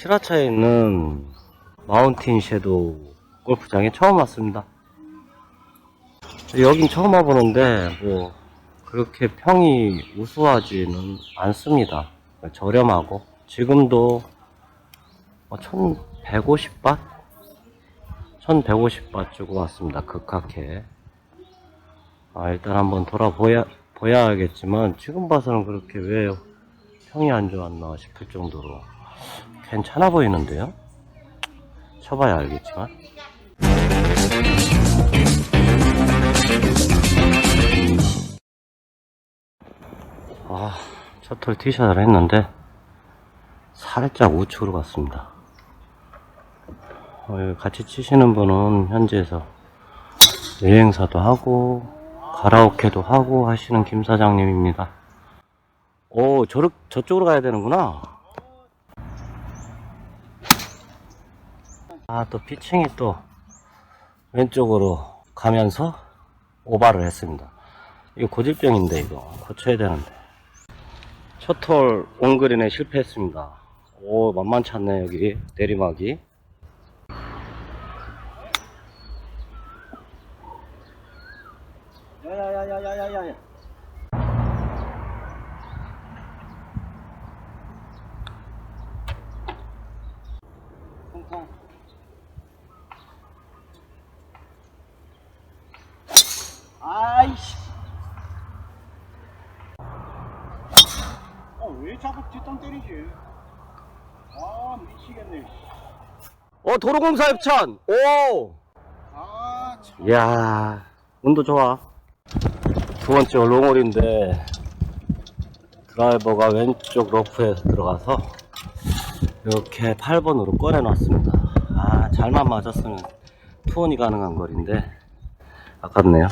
시라차에 있는 마운틴 섀도우 골프장에 처음 왔습니다. 여긴 처음 와보는데 뭐 그렇게 평이 우수하지는 않습니다. 저렴하고 지금도 1150밭? 1150밭 주고 왔습니다. 극학회. 아, 일단 한번 돌아보야, 보야겠지만, 지금 봐서는 그렇게 왜 평이 안 좋았나 싶을 정도로 괜찮아 보이는데요? 쳐봐야 알겠지만. 아, 첫털 티샷을 했는데, 살짝 우측으로 갔습니다. 어, 같이 치시는 분은 현지에서 여행사도 하고, 가라오케도 하고 하시는 김 사장님입니다. 오, 저렇, 저쪽으로 가야 되는구나. 아, 또 피칭이 또 왼쪽으로 가면서 오바를 했습니다. 이거 고질병인데, 이거. 고쳐야 되는데. 첫 홀 온그린에 실패했습니다. 오, 만만치 않네, 여기. 내리막이. 야야야야야야야. 콩콩. 아이씨. 어, 왜 자꾸 뒷땅 때리지? 아, 미치겠네. 어, 도로공사 협찬! 오! 아, 참. 이야, 운도 좋아. 두 번째 롱홀인데, 드라이버가 왼쪽 러프에서 들어가서, 이렇게 8번으로 꺼내놨습니다. 아, 잘만 맞았으면 투혼이 가능한 거리인데, 아깝네요.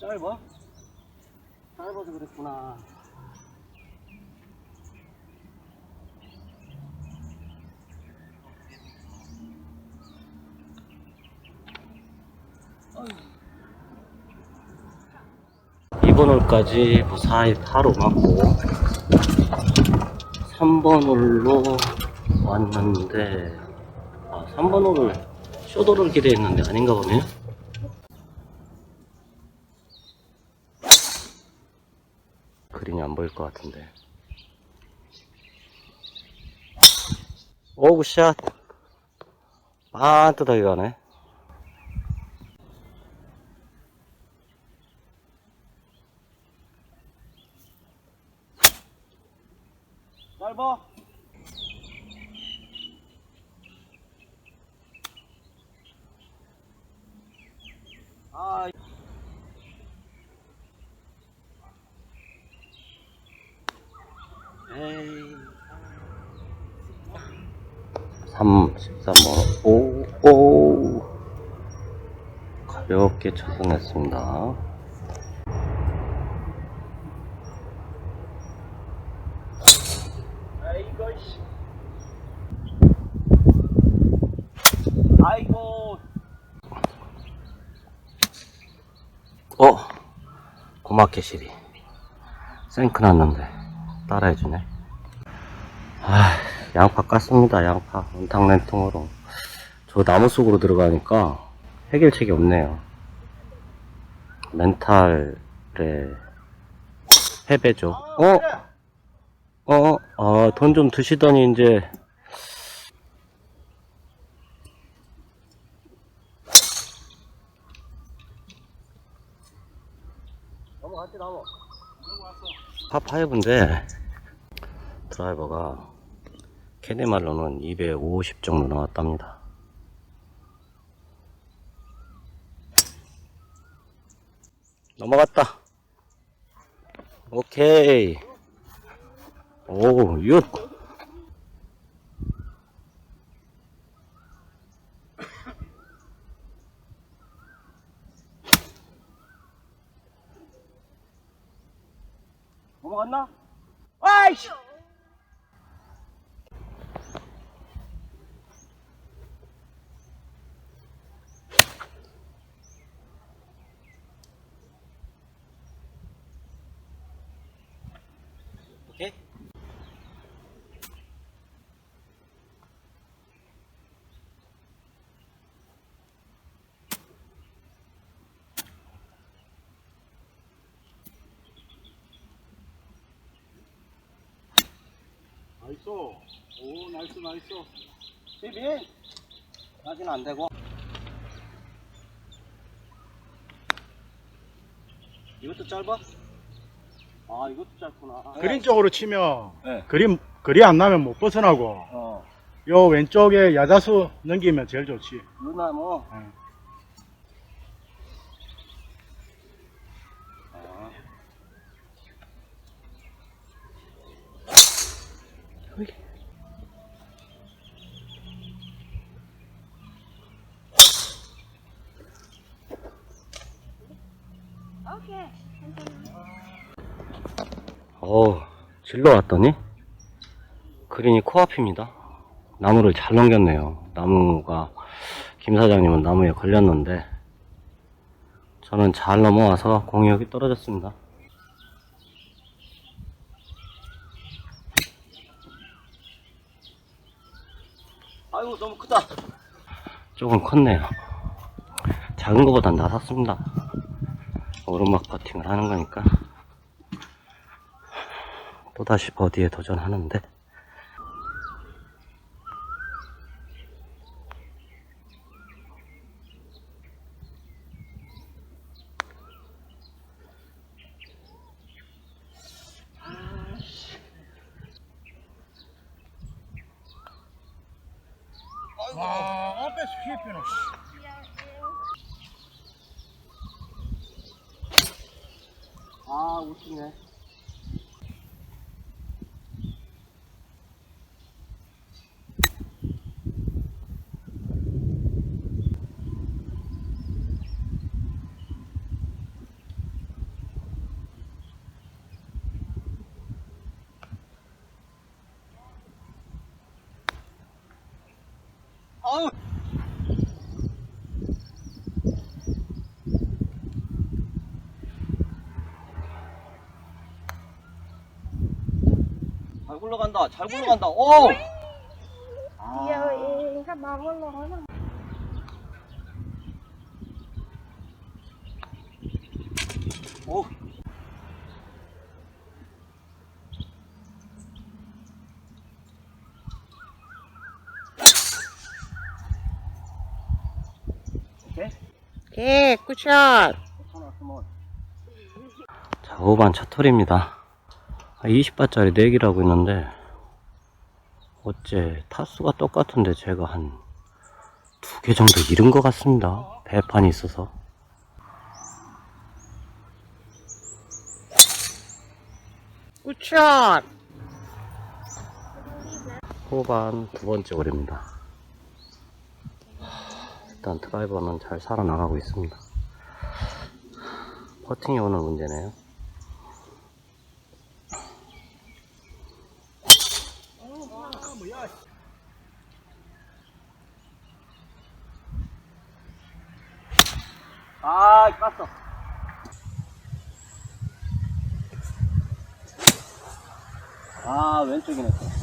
짧아? 짧아서 그랬구나. 이번 홀까지 무사히 파로 맞고 3번 홀로 왔는데 아 3번 홀을 쇼도를 기대했는데 아닌가 보네요 그린이 안 보일 것 같은데. 오 굿샷. 반듯하게 가네. 짧아? 아, 에이 3, 13번 오, 오. 가볍게 쳐서 냈습니다. 아이고, 어 고마케 시리. 생크 났는데 따라해주네. 아 양파 깠습니다 양파 원탕 냉통으로 저 나무 속으로 들어가니까 해결책이 없네요 멘탈의 패배죠 어? 어? 어, 돈좀 드시더니 이제 넘어갔지, 넘어. 파5인데 드라이버가 캐디말로는 250 정도 나왔답니다. 넘어갔다. 오케이. 오, 윷. 넘어갔나? 아이씨! 오케이? 나이스. 오, 나이스, 나이스. 비비 까지는 안 되고 이것도 짧아? 아 이것도 짧구나 그린 쪽으로 치면 네. 그림 그리 안 나면 못 벗어나고 어 요 왼쪽에 야자수 넘기면 제일 좋지. 유나무 응. 아. 오케이. 어 질러 왔더니 그린이 코앞입니다. 나무를 잘 넘겼네요. 나무가 김 사장님은 나무에 걸렸는데 저는 잘 넘어와서 공이 여기 떨어졌습니다. 아이고 너무 크다. 조금 컸네요. 작은 것보단 낫았습니다. 오르막 퍼팅을 하는 거니까. 또다시 버디에 도전하는데. 아 웃기네 아우 잘 굴러간다 잘 굴러간다. 오! có nói là 오오 오케이 굿샷 자, 5반 첫 톨입니다. 20바짜리 4기라고 있는데, 어째 타수가 똑같은데 제가 한 두 개 정도 잃은 것 같습니다. 배판이 있어서. 굿샷 5반 두 번째 홀입니다. 일단 드라이버는 잘 살아나가고 있습니다. 퍼팅이 오는 문제네요. 아, 깠어. 아, 왼쪽이네. 또.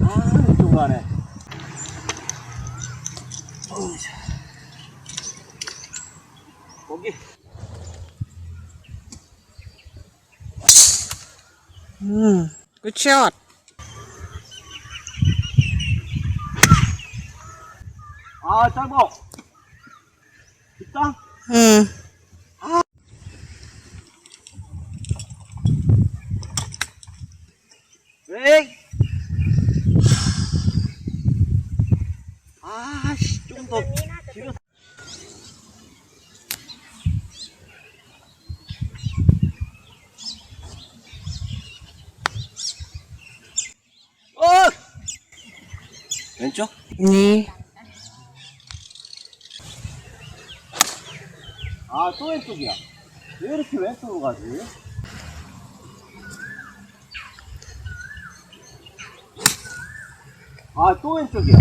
아, 왼쪽 가네. 어이자. 거기. 굿샷 아, 짧어. 있다? 응 에이! 아씨, 좀 더 길어. 어! 왼쪽? 네 아, 또 왼쪽이야. 왜 이렇게 왼쪽으로 가지? 아, 또 왼쪽이야.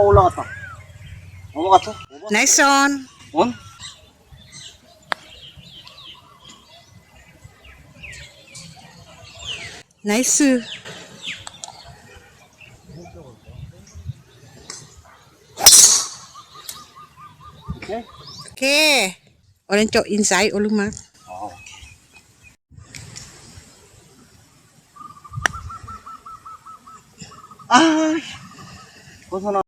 어, 올라갔다. 넘어갔어? Nice on. 원? Nice. 오케이. Okay. Orang cok inside ulu mah. 아, 벗어나.